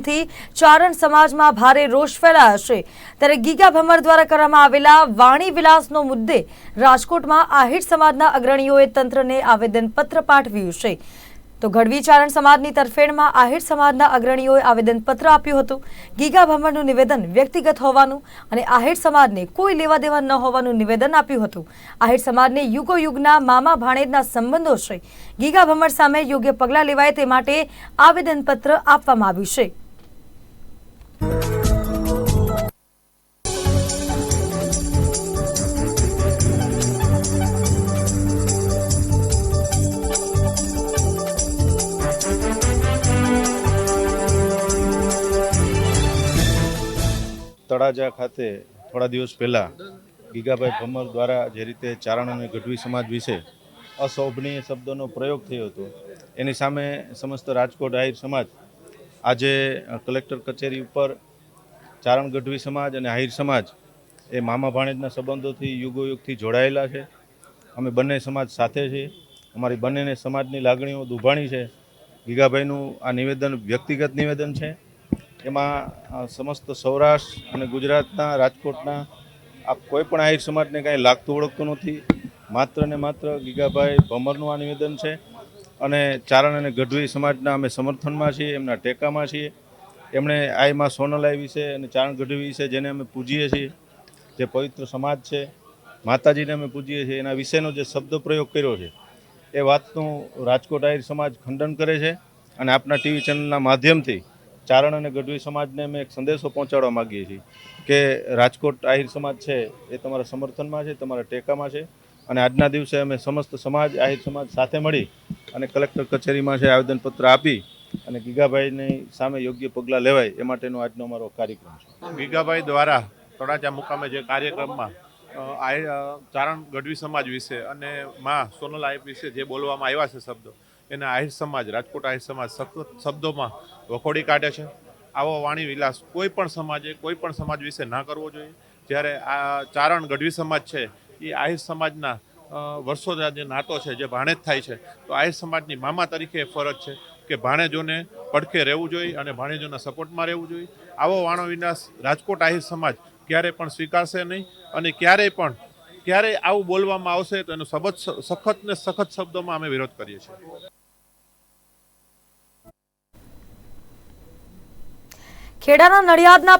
થી ચારણ સમાજમાં ભારે રોષ ફેલાયો છે. ત્યારે ગીગા ભમર દ્વારા કરવામાં આવેલા વાણી વિલાસનો મુદ્દે રાજકોટમાં આહિર સમાજના અગ્રણીઓએ તંત્રને આવેદનપત્ર પાઠવ્યું છે. તો ગઢવી ચારણ સમાજની તરફેણમાં આહિર સમાજના અગ્રણીઓએ આવેદનપત્ર આપ્યું હતું. ગીગા ભમરનું નિવેદન વ્યક્તિગત હોવાનું અને આહિર સમાજને કોઈ લેવા દેવા ન હોવાનું નિવેદન આપ્યું હતું. આહિર સમાજને યુગો યુગના મામા ભાણેજના સંબંધો છે. ગીગા ભમર સામે યોગ્ય પગલાં લેવાય તે માટે આવેદનપત્ર આપવામાં આવ્યું છે. તળાજા ખાતે થોડા દિવસ પહેલાં ગીગાભાઈ ભમર દ્વારા જે રીતે ચારણ અને ગઢવી સમાજ વિશે અશોભનીય શબ્દોનો પ્રયોગ થયો હતો, એની સામે સમસ્ત રાજકોટ આહિર સમાજ આજે કલેક્ટર કચેરી ઉપર ચારણ ગઢવી સમાજ અને આહિર સમાજ એ મામા ભાણેજના સંબંધોથી, યુગોયુગથી જોડાયેલા છે. અમે બંને સમાજ સાથે છીએ. અમારી બંનેને સમાજની લાગણીઓ દુભાણી છે. ગીગાભાઈનું આ નિવેદન વ્યક્તિગત નિવેદન છે. એમાં સમસ્ત સૌરાષ્ટ્ર અને ગુજરાતના રાજકોટના આ કોઈ પણ આહિર સમાજને કાંઈ લાગતું ઓળખતું નથી. માત્ર ને માત્ર ગીગાભાઈ ભમરનું આ નિવેદન છે અને ચારણ અને ગઢવી સમાજના અમે સમર્થનમાં છીએ, એમના ટેકામાં છીએ. એમણે આઈમાં સોનલાઈ વિશે અને ચારણ ગઢવી વિશે જેને અમે પૂજીએ છીએ. જે પવિત્ર સમાજ છે, માતાજીને અમે પૂજીએ છીએ. એના વિશેનો જે શબ્દ પ્રયોગ કર્યો છે, એ વાતનું રાજકોટ આહિર સમાજ ખંડન કરે છે અને આપના ટીવી ચેનલના માધ્યમથી ચારણ અને ગઢવી સમાજને અમે એક સંદેશો પહોંચાડવા માગીએ છીએ કે રાજકોટ આહિર સમાજ છે એ તમારા સમર્થનમાં છે, તમારા ટેકામાં છે અને આજના દિવસે અમે સમસ્ત સમાજ, આહિર સમાજ સાથે મળી અને કલેક્ટર કચેરીમાં છે, આવેદનપત્ર આપી અને ગીગાભાઈની સામે યોગ્ય પગલાં લેવાય એ માટેનો આજનો અમારો કાર્યક્રમ છે. ગીગાભાઈ દ્વારા તળાજા મુકામે જે કાર્યક્રમમાં ચારણ ગઢવી સમાજ વિશે અને માં સોનલ આહિર વિશે જે બોલવામાં આવ્યા છે શબ્દો, એને આહિર સમાજ, રાજકોટ આહિર સમાજ સખત શબ્દોમાં વખોડી કાઢે છે. આવો વાણી વિલાસ કોઈ પણ સમાજે, કોઈ પણ સમાજ વિશે ના કરવો જોઈએ. જ્યારે આ ચારણ ગઢવી સમાજ છે, એ આહિર સમાજના વર્ષો જે નાતો છે, જે ભાણેજ થાય છે. તો આહિર સમાજની મામા તરીકે ફરજ છે કે ભાણેજોને પડખે રહેવું જોઈએ અને ભાણેજોના સપોર્ટમાં રહેવું જોઈએ. આવો વાણો વિનાશ રાજકોટ આહિર સમાજ ક્યારેય પણ સ્વીકારશે નહીં અને ક્યારેય પણ ક્યારે આવું બોલવામાં આવશે તો એનો સબત સખત ને સખત શબ્દોમાં અમે વિરોધ કરીએ છીએ. ખેડાના નડિયાદના